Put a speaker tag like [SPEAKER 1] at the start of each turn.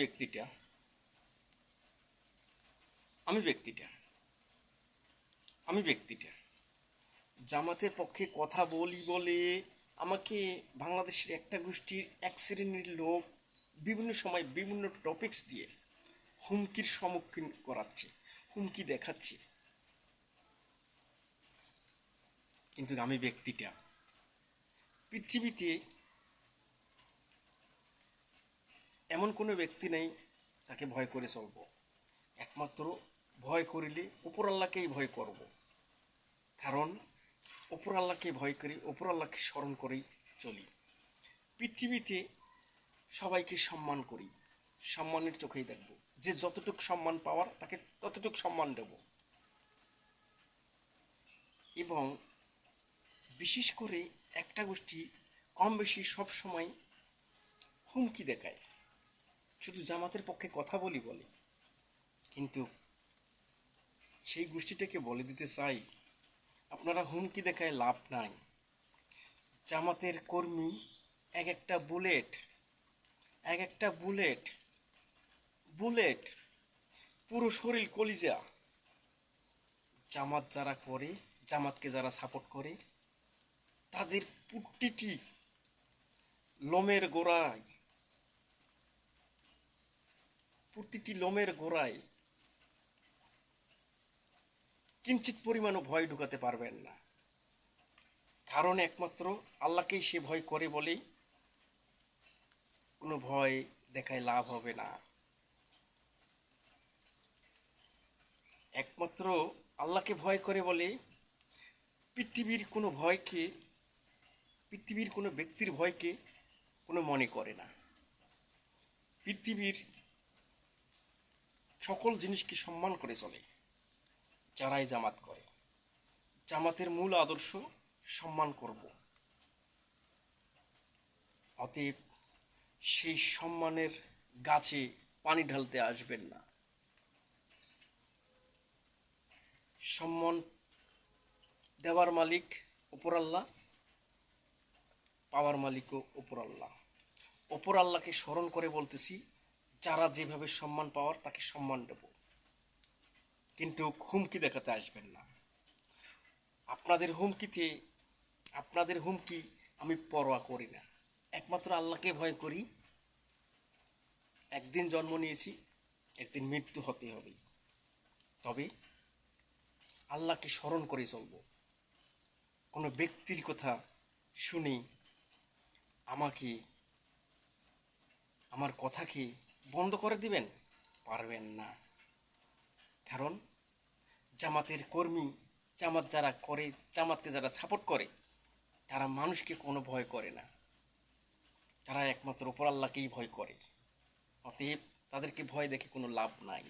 [SPEAKER 1] ব্যক্তিটা, আমি ব্যক্তিটা আমি ব্যক্তিটা। জামাতের পক্ষে কথা বলি বলে আমাকে বাংলাদেশের একটা গোষ্ঠীর এক শ্রেণির লোক বিভিন্ন সময় বিভিন্ন টপিকস দিয়ে হুমকির সম্মুখীন করাচ্ছে, হুমকি দেখাচ্ছে। কিন্তু আমি ব্যক্তিটা। পৃথিবীতে এমন কোনো ব্যক্তি নেই তাকে ভয় করে চলব। একমাত্র ভয় করিলে উপর আল্লাহকেই ভয় করব। কারণ উপর আল্লাহকে ভয় করি, উপর আল্লাহকে স্মরণ করেই চলি। পৃথিবীতে সবাইকে সম্মান করি, সম্মানের চোখেই দেখব। যে যতটুক সম্মান পাওয়ার, তাকে ততটুক সম্মান দেব। এবং বিশেষ করে একটা গোষ্ঠী কম বেশি সবসময় হুমকি দেখায়। শুধু জামাতের পক্ষে কথা বলি বলে। কিন্তু সেই গোষ্ঠীটাকে বলে দিতে চাই, আপনারা হুমকি দেখায় লাভ নাই। জামাতের কর্মী এক একটা বুলেট, এক একটা বুলেট বুলেট, পুরো শরীর কলিজা। জামাত যারা করে, জামাতকে যারা সাপোর্ট করে, তাদের প্রতিটি লোমের গোড়ায় প্রতিটি লোমের গোড়ায় কিঞ্চিত পরিমাণও ভয় ঢুকাতে পারবেন না। কারণ একমাত্র আল্লাহকেই সে ভয় করে বলেই কোনো ভয় দেখায় লাভ হবে না। একমাত্র আল্লাহকে ভয় করে বলে পৃথিবীর কোনো ভয়কে, পৃথিবীর কোনো ব্যক্তির ভয়কে কোনো মনে করে না। পৃথিবীর সকল জিনিসকে সম্মান করে চলে। যারাই জামাত করে। জামাতের মূল আদর্শ সম্মান করব। অতএব সেই সম্মানের গাছে পানি ঢালতে আসবেন না। সম্মান দেওয়ার মালিক ওপর আল্লাহ, পাওয়ার মালিকও ওপর আল্লাহ। ওপর আল্লাহকে স্মরণ করে বলতেছি যারা যেভাবে সম্মান পাওয়ার, তাকে সম্মান দেব। কিন্তু হুমকি দেখাতে আসবেন না। আপনাদের হুমকিতে, আপনাদের হুমকি আমি পরোয়া করি না। একমাত্র আল্লাহকে ভয় করি। একদিন জন্ম নিয়েছি, একদিন মৃত্যু হতে হবে। তবে আল্লাহকে স্মরণ করে চলব। কোনো ব্যক্তির কথা শুনি আমাকে, আমার কথাকে বন্ধ করে দিবেন? পারবেন না। কারণ জামাতের কর্মী, জামাত যারা করে, জামাতকে যারা সাপোর্ট করে, তারা মানুষকে কোনো ভয় করে না। তারা একমাত্র উপর আল্লাহকেই ভয় করে। অতএব তাদেরকে ভয় দেখে কোনো লাভ নাই।